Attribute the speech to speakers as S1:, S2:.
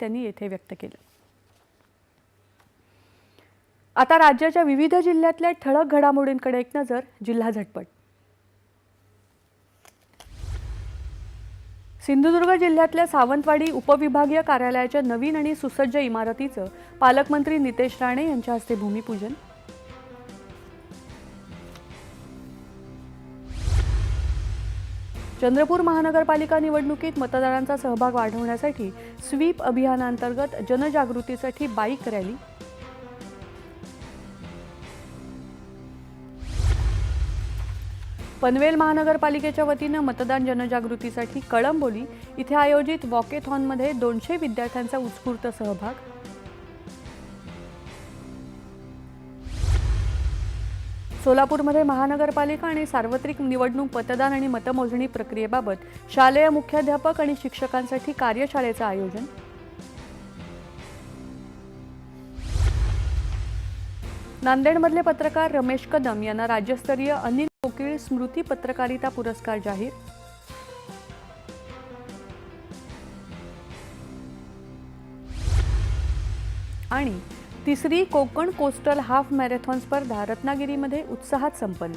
S1: त्यांनी येथे व्यक्त केलं. आता राज्याच्या विविध जिल्ह्यातल्या ठळक घडामोडींकडे एक नजर जिल्हा झटपट. सिंधुदुर्ग जिल्ह्यातल्या सावंतवाडी उपविभागीय कार्यालयाच्या नवीन आणि सुसज्ज इमारतीचं पालकमंत्री नितेश राणे यांच्या हस्ते भूमिपूजन चंद्रपूर महानगरपालिका निवडणुकीत मतदारांचा सहभाग वाढवण्यासाठी स्वीप अभियानांतर्गत जनजागृतीसाठी बाईक रॅली. पनवेल महानगरपालिकेच्या वतीनं मतदान जनजागृतीसाठी कळंबोली इथे आयोजित वॉकेथॉनमध्ये दोनशे विद्यार्थ्यांचा उत्स्फूर्त सहभाग. सोलापूरमध्ये महानगरपालिका आणि सार्वत्रिक निवडणूक मतदान आणि मतमोजणी प्रक्रियेबाबत शालेय मुख्याध्यापक आणि शिक्षकांसाठी कार्यशाळेचं आयोजन. नांदेडमधले पत्रकार रमेश कदम यांना राज्यस्तरीय अनिल कोकिळ स्मृती पत्रकारिता पुरस्कार जाहीर. आणि तिसरी कोकण कोस्टल हाफ मॅरेथॉन स्पर्धा रत्नागिरीमध्ये उत्साहात संपन्न.